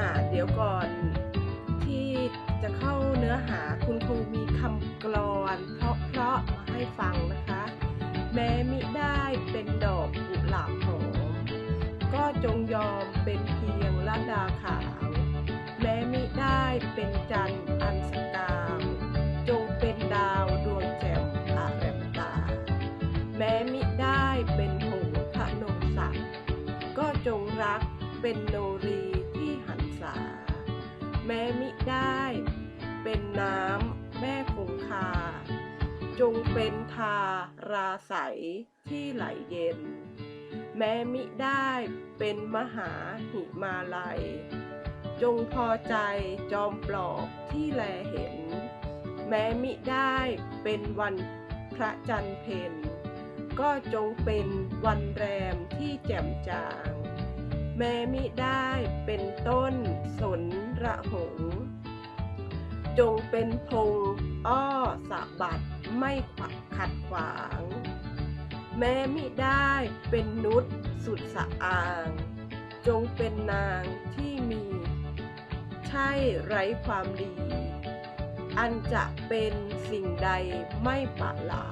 อ่าเดี๋ยวก่อนที่จะเข้าเนื้อหาคุณครูมีคำกลอนเพราะๆมาให้ฟังนะคะ แม้มิได้เป็นดอกกุหลาบหอมก็จงยอมเป็นเพียงละดาขาว แม้มิได้เป็นจันทร์อันสกาวจงเป็นดาวดวงแจ่มอาแรมตา แม้มิได้เป็นหงพระนงศักดิ์ก็จงรักเป็นโนรี แม้มิได้ เป็นน้ำแม่คงคา จงเป็นทาราใสที่ไหลเย็น แม้มิได้เป็นมหาหิมาลัย จงพอใจจอมปลอกที่แลเห็น แม้มิได้เป็นวันพระจันทร์เพ็ญก็จงเป็นวันแรมที่แจ่มจาง แม้มิได้เป็นต้นสน ระหง จงเป็นพงอ้อสะบัดไม่ขวักขัดขวาง แม้มิได้เป็นนุษสุดสะอาง จงเป็นนางที่มี ใช่ไร้ความดี อันจะเป็นสิ่งใดไม่ปะหลา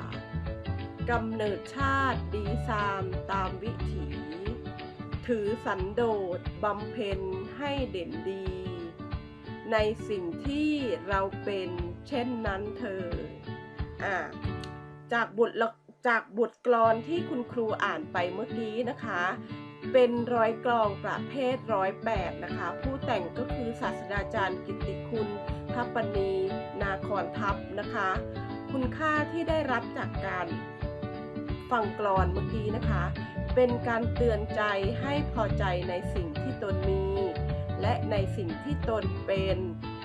กำเนิดชาติดีซามตามวิถี ถือสันโดษบำเพ็ญให้เด่นดี ในสิ่งที่เราเป็นเช่นนั้นเธออ่าจากบทจากบทกลอนที่คุณครูอ่านไปเมื่อกี้นะคะ เป็นร้อยกลองประเภทร้อยแปดนะคะ ผู้แต่งก็คือศาสตราจารย์กิติคุณทัปปณีนาคอนทัพนะคะ คุณค่าที่ได้รับจากการฟังกลอนเมื่อกี้นะคะ เป็นการเตือนใจให้พอใจในสิ่งที่ตนมี และในสิ่งที่ตนเป็น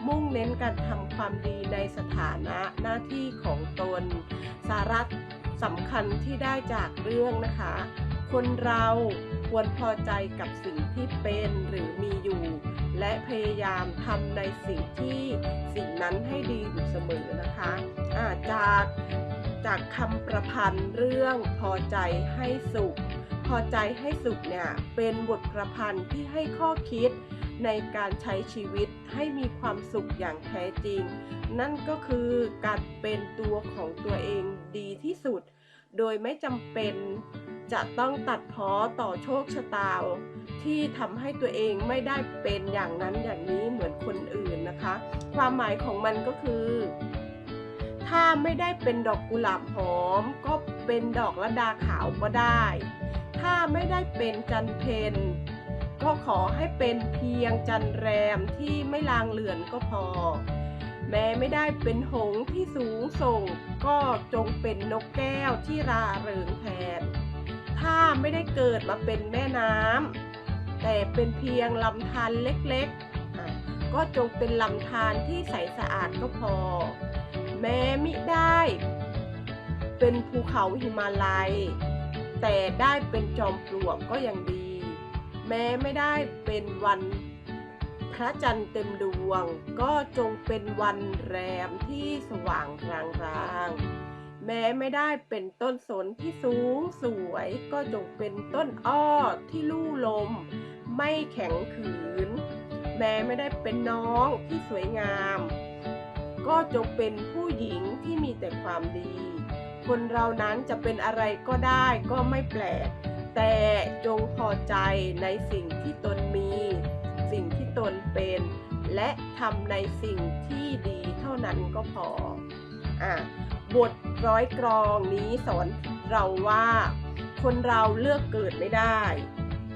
มุ่งเน้นการทำความดีในสถานะหน้าที่ของตน สาระสำคัญที่ได้จากเรื่องนะคะ คนเราควรพอใจกับสิ่งที่เป็นหรือมีอยู่ และพยายามทำในสิ่งที่สิ่งนั้นให้ดีอยู่เสมอนะคะอาจากจากคำประพันธ์เรื่องพอใจให้สุข พอใจให้สุขเนี่ยเป็นบทประพันธ์ที่ให้ข้อคิด ในการใช้ชีวิตให้มีความสุขอย่างแท้จริง นั่นก็คือการเป็นตัวของตัวเองดีที่สุด โดยไม่จำเป็นจะต้องตัดพ้อต่อโชคชะตาที่ทำให้ตัวเองไม่ได้เป็นอย่างนั้นอย่างนี้เหมือนคนอื่นนะคะ ความหมายของมันก็คือ ถ้าไม่ได้เป็นดอกกุหลาบหอม ก็เป็นดอกละดาขาวก็ได้ ถ้าไม่ได้เป็นจันเพน ก็ขอให้เป็นเพียงจันแรมที่ไม่ลางเลือนก็พอ แม้ไม่ได้เป็นหงส์ที่สูงส่ง ก็จงเป็นนกแก้วที่ราเริงแทน ถ้าไม่ได้เกิดมาเป็นแม่น้ำแต่เป็นเพียงลำธารเล็กๆ ก็จงเป็นลำธารที่ใสสะอาดก็พอ แม้มิได้เป็นภูเขาหิมาลัย แต่ได้เป็นจอมปลวกก็ยังดี แม้ไม่ได้เป็นวันพระจันทร์เต็มดวง ก็จงเป็นวันแรมที่สว่างรางๆแม้ไม่ได้เป็นต้นสนที่สูงสวย ก็จงเป็นต้นอ้อที่ลู่ลม ไม่แข็งขืน แม้ไม่ได้เป็นน้องที่สวยงาม ก็จงเป็นผู้หญิงที่มีแต่ความดี คนเรานั้นจะเป็นอะไรก็ได้ก็ไม่แปลก แต่จงพอใจในสิ่งที่ตนมี สิ่งที่ตนเป็น และทำในสิ่งที่ดีเท่านั้นก็พออะบทร้อยกรองนี้สอนเราว่า คนเราเลือกเกิดไม่ได้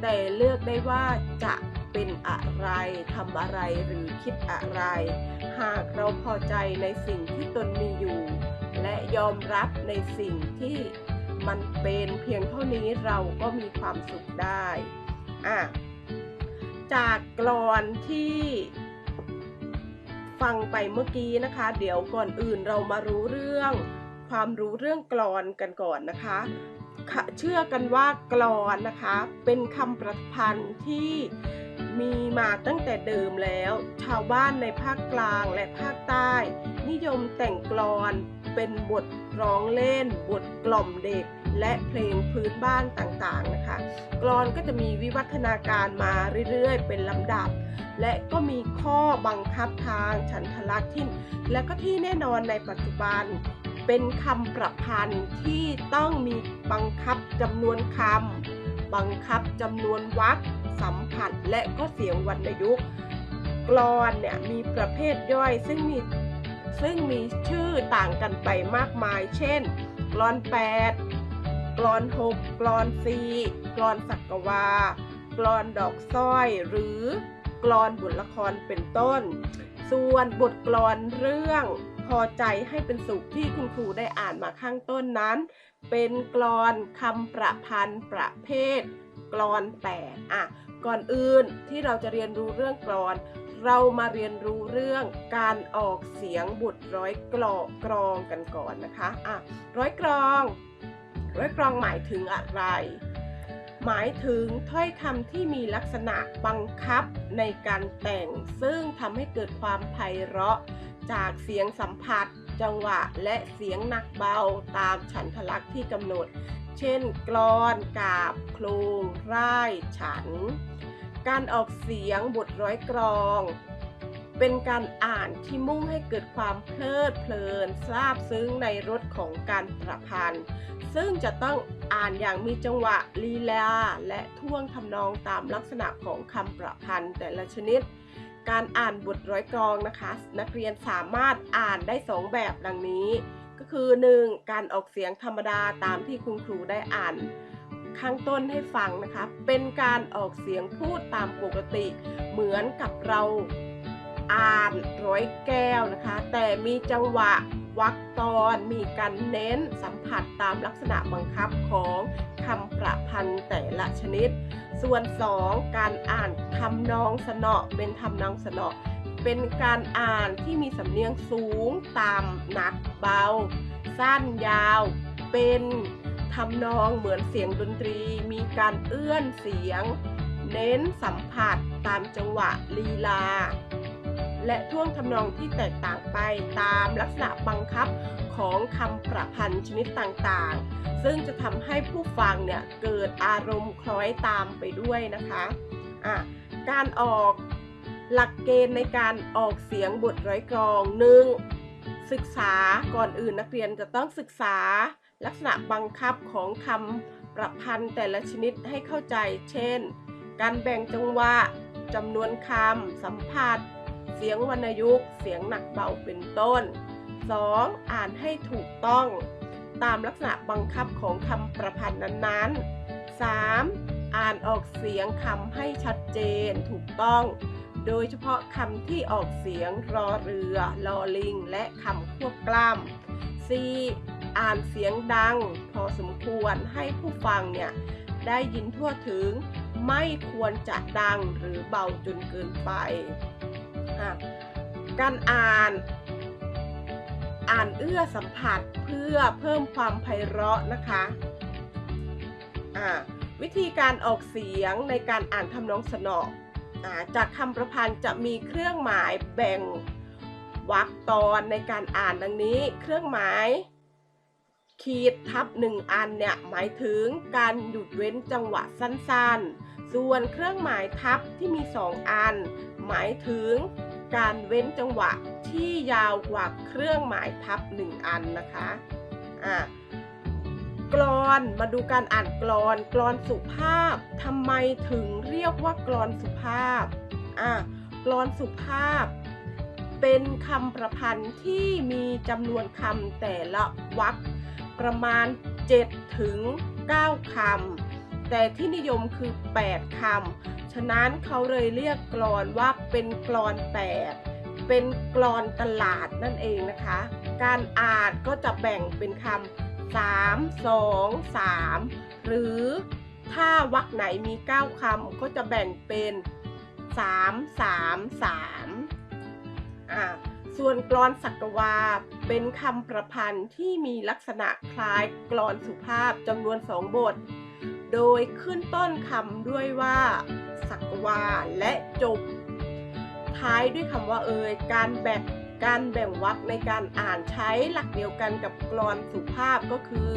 แต่เลือกได้ว่าจะเป็นอะไรทำอะไรหรือคิดอะไร หากเราพอใจในสิ่งที่ตนมีอยู่ และยอมรับในสิ่งที่ มันเป็นเพียงเท่านี้เราก็มีความสุขได้อะจากกลอนที่ฟังไปเมื่อกี้นะคะ เดี๋ยวก่อนอื่นเรามารู้เรื่อง ความรู้เรื่องกลอนกันก่อนนะคะ เชื่อกันว่ากลอนนะคะ เป็นคำประพันธ์ที่ มีมาตั้งแต่เดิมแล้ว ชาวบ้านในภาคกลางและภาคใต้ นิยมแต่งกลอนเป็นบทร้องเล่น บทกล่อมเด็ก และเพลงพื้นบ้านต่างๆนะคะ กลอนก็จะมีวิวัฒนาการมาเรื่อยๆ เป็นลำดับ และก็มีข้อบังคับทางฉันทลักษณ์ที่และก็ที่แน่นอนในปัจจุบันเป็นคำประพันธ์ที่ต้องมีบังคับจำนวนคำบังคับจำนวนวรรค สัมผัสและก็เสียงวรรณยุกต์กลอนเนี่ยมีประเภทย่อยซึ่งมีซึ่งมีชื่อต่างกันไปมากมาย เช่นกลอน 8กลอน 6กลอน 4กลอนสักกวากลอนดอกสร้อย หรือกลอนบทละครเป็นต้น ส่วนบทกลอนเรื่องพอใจให้เป็นสุขที่คุณครูได้อ่านมาข้างต้นนั้น เป็นกลอนคำประพันธ์ประเภทกลอนแปดอะ ก่อนอื่นที่เราจะเรียนรู้เรื่องกลอน เรามาเรียนรู้เรื่องการออกเสียงบุตรร้อยกลอกรองกันก่อนนะคะอะร้อยกรอง ร้อยกรองหมายถึงอะไร หมายถึงถ้อยคำที่มีลักษณะบังคับในการแต่ง ซึ่งทำให้เกิดความไพเราะจากเสียงสัมผัส จังหวะและเสียงหนักเบาตามฉันทลักษณ์ที่กำหนด เช่นกลอนกาบโครงร่ายฉัน การออกเสียงบทร้อยกรอง เป็นการอ่านที่มุ่งให้เกิดความเพลิดเพลินซาบซึ้งในรสของการประพันธ์ ซึ่งจะต้องอ่านอย่างมีจังหวะลีลาและท่วงทำนองตามลักษณะของคำประพันธ์แต่ละชนิด การอ่านบทร้อยกรองนะคะ นักเรียนสามารถอ่านได้สองแบบดังนี้ ก็คือ 1. การออกเสียงธรรมดาตามที่คุณครูได้อ่าน ข้างต้นให้ฟังนะคะ เป็นการออกเสียงพูดตามปกติ เหมือนกับเราอ่านร้อยแก้วนะคะ แต่มีจังหวะ วรรคตอนมีการเน้นสัมผัสตามลักษณะบังคับของคำประพันธ์แต่ละชนิด ส่วน 2 การอ่านทำนองสนอเป็นทำนองสนอเป็นการอ่านที่มีสำเนียงสูงต่ำหนักเบา สั้นยาว เป็นทำนองเหมือนเสียงดนตรี มีการเอื้อนเสียง เน้นสัมผัสตามจังหวะลีลา และท่วงทำนองที่แตกต่างไปตามลักษณะบังคับของคำประพันธ์ชนิดต่างๆ ซึ่งจะทำให้ผู้ฟังเนี่ยเกิดอารมณ์คล้อยตามไปด้วยนะคะะการออกหลักเกณฑ์ในการออกเสียงบทร้อยกรองหนึ่งศึกษาก่อนอื่นนักเรียนจะต้องศึกษาลักษณะบังคับของคำประพันธ์แต่ละชนิดให้เข้าใจ เช่น การแบ่งจังหวะจำนวนคำสัมผัส เสียงวรรณยุกต์ เสียงหนักเบาเป็นต้น 2. อ่านให้ถูกต้อง ตามลักษณะบังคับของคำประพันธ์นั้นๆ 3. อ่านออกเสียงคำให้ชัดเจนถูกต้อง โดยเฉพาะคำที่ออกเสียงรอเรือ ลอลิง และคำควบกล้ำ 4. อ่านเสียงดัง พอสมควรให้ผู้ฟังเนี่ยได้ยินทั่วถึงไม่ควรจะดังหรือเบาจนเกินไป การอ่านอ่านเอื้อสัมผัสเพื่อเพิ่มความไพเราะนะคะะวิธีการออกเสียงในการอ่านทำนองสนอจากคำประพันธ์จะมีเครื่องหมายแบ่งวรรคตอนในการอ่านดังนี้ เครื่องหมายขีดทับหนึ่งอันเนี่ยหมายถึงการหยุดเว้นจังหวะสั้นๆ ส่วนเครื่องหมายทับที่มีสองอัน หมายถึง การเว้นจังหวะที่ยาวกว่าเครื่องหมายทับหนึ่งอันนะคะอ่ากรอนมาดูการอ่านกรอนกรอนสุภาพทำไมถึงเรียกว่ากรอนสุภาพอ่ากรอนสุภาพ เป็นคำประพันธ์ที่มีจำนวนคำแต่ละวรรคประมาณ 7 ถึง 9คำแต่ที่นิยมคือ 8คำะนั้นเขาเลยเรียกกรอนว่าเป็นกรอน8เป็นกรอนตลาดนั่นเองนะคะ การอ่านก็จะแบ่งเป็นคำ3 2 3หรือถ้าวรรคไหนมี 9คำก็จะแบ่งเป็น 3 3 3อ่าส่วนกรอนสักวาเป็นคำประพันธ์ที่มีลักษณะคล้ายกรอนสุภาพจำนวนสองบท โดยขึ้นต้นคำด้วยว่า สักวาและจบ ท้ายด้วยคำว่าเอยการแบ่งการแบ่งวรรคในการอ่านใช้หลักเดียวกันกับกลอนสุภาพก็คือ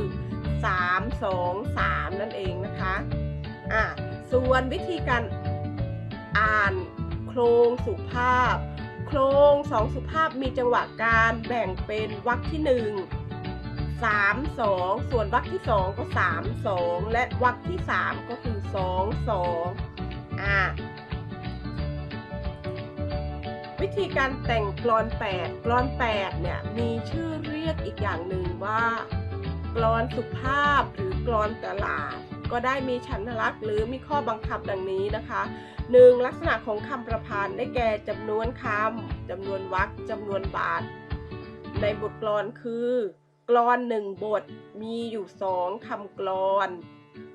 3 2 3 นั่นเองนะคะอะส่วนวิธีการอ่านโครงสุภาพ โครงสองสุภาพมีจังหวะการแบ่งเป็นวรรคที่ 1 3 2 ส่วนวรรคที่ 2 ก็ 3 2 และวรรคที่ 3 ก็คือ 2 2 วิธีการแต่งกลอน8กลอน8เนี่ยมีชื่อเรียกอีกอย่างหนึ่งว่ากลอนสุภาพหรือกลอนตลาด ก็ได้มีฉันทลักษณ์หรือมีข้อบังคับดังนี้นะคะ 1. ลักษณะของคำประพันธ์ได้แก่จำนวนคำจำนวนวรรคจำนวนบาท ในบทกลอนคือกลอนหนึ่งบทมีอยู่สองคำกลอน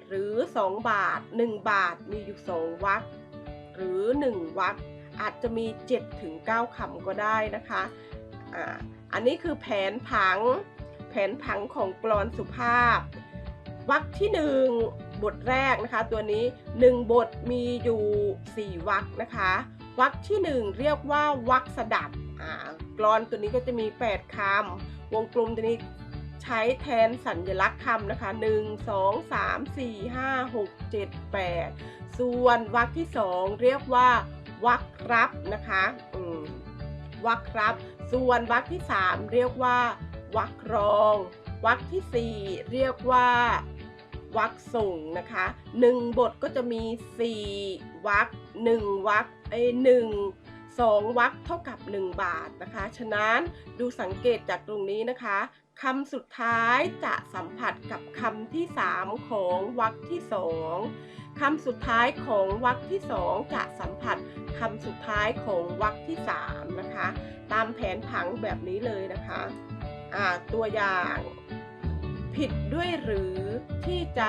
หรือ 2 บาท 1 บาทมีอยู่ 2วรรคหรือ 1วรรคอาจจะมี7ถึง9คำก็ได้นะคะอ่าอันนี้คือแผนผัง แผนผังของกลอนสุภาพวรรคที่ 1 บทแรกนะคะ ตัวนี้ 1 บทมีอยู่ 4วรรคนะคะวรรคที่ 1 เรียกว่าวรรคสดับกลอนตัวนี้ก็จะมี 8คำวงกลมตัวนี้ ใช้แทนสัญลักษณ์คำนะคะ 1 2 3 4 5 6 7 8 ส่วนวรรคที่ 2 เรียกว่า วรรครับนะคะอืมวรรครับ ส่วนวรรคที่ 3 เรียกว่าวรรครองวรรคที่ 4 เรียกว่าวรรคส่งนะคะหนึ่งบทก็จะมี 4วรรคหนึ่งวรรคเอ้หนึ่งสองวรรคเท่ากับ 1 บาทนะคะ ฉะนั้นดูสังเกตจากตรงนี้นะคะ คำสุดท้ายจะสัมผัสกับคำที่ 3 ของวรรคที่2คำสุดท้ายของวรรคที่2จะสัมผัสคำสุดท้ายของวรรคที่3นะคะ ตามแผนผังแบบนี้เลยนะคะตัวอย่าง ผิดด้วยหรือที่ใจ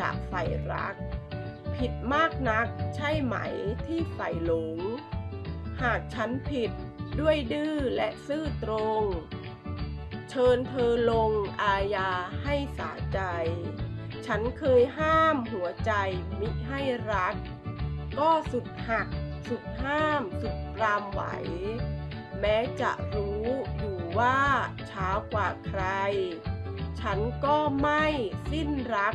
จะใฝ่รัก ผิดมากนักใช่ไหมที่ใฝ่หลง หากฉันผิดด้วยดื้อและซื่อตรง เชิญเธอลงอาญาให้สาใจ ฉันเคยห้ามหัวใจมิให้รัก ก็สุดหัก สุดห้าม สุดปรามไหว แม้จะรู้อยู่ว่าช้ากว่าใคร ฉันก็ไม่สิ้นรัก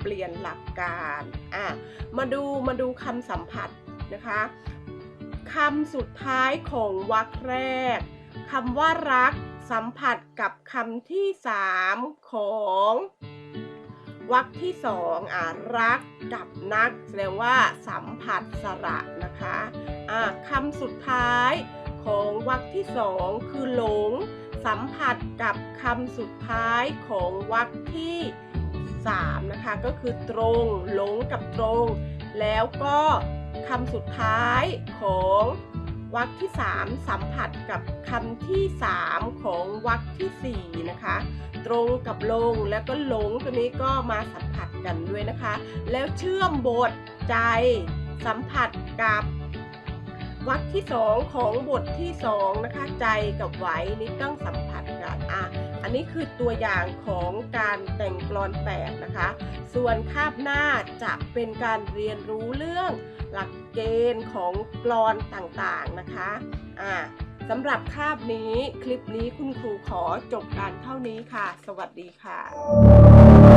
เปลี่ยนหลักการอะมาดูมาดูคำสัมผัสนะคะคำสุดท้ายของวรรคแรกคำว่ารัก สัมผัสกับคำที่สามของวรรคที่สองอะรักกับนัก แสดงว่าสัมผัสสระนะคะอะคำสุดท้ายของวรรคที่สองคือหลง สัมผัสกับคำสุดท้ายของวรรคที่3นะคะก็คือตรงหลงกับตรง แล้วก็คำสุดท้ายของ วรรคที่ 3 สัมผัสกับคำที่ 3 ของวรรคทีสี่ 4 นะคะ ตรงกับลงแล้วก็หลงตัวนี้ก็มาสัมผัสกันด้วยนะคะ แล้วเชื่อมบทใจสัมผัสกับวรรคที่ 2 ของบทที่ 2 นะคะ ใจกับไหวนี่ต้องสัมผัสกันอะ อันนี้คือตัวอย่างของการแต่งกลอนแปดนะคะ ส่วนคาบหน้าจะเป็นการเรียนรู้เรื่องหลักเกณฑ์ของกลอนต่างๆนะคะอะสำหรับคาบนี้คลิปนี้คุณครูขอจบการเท่านี้ค่ะ สวัสดีค่ะ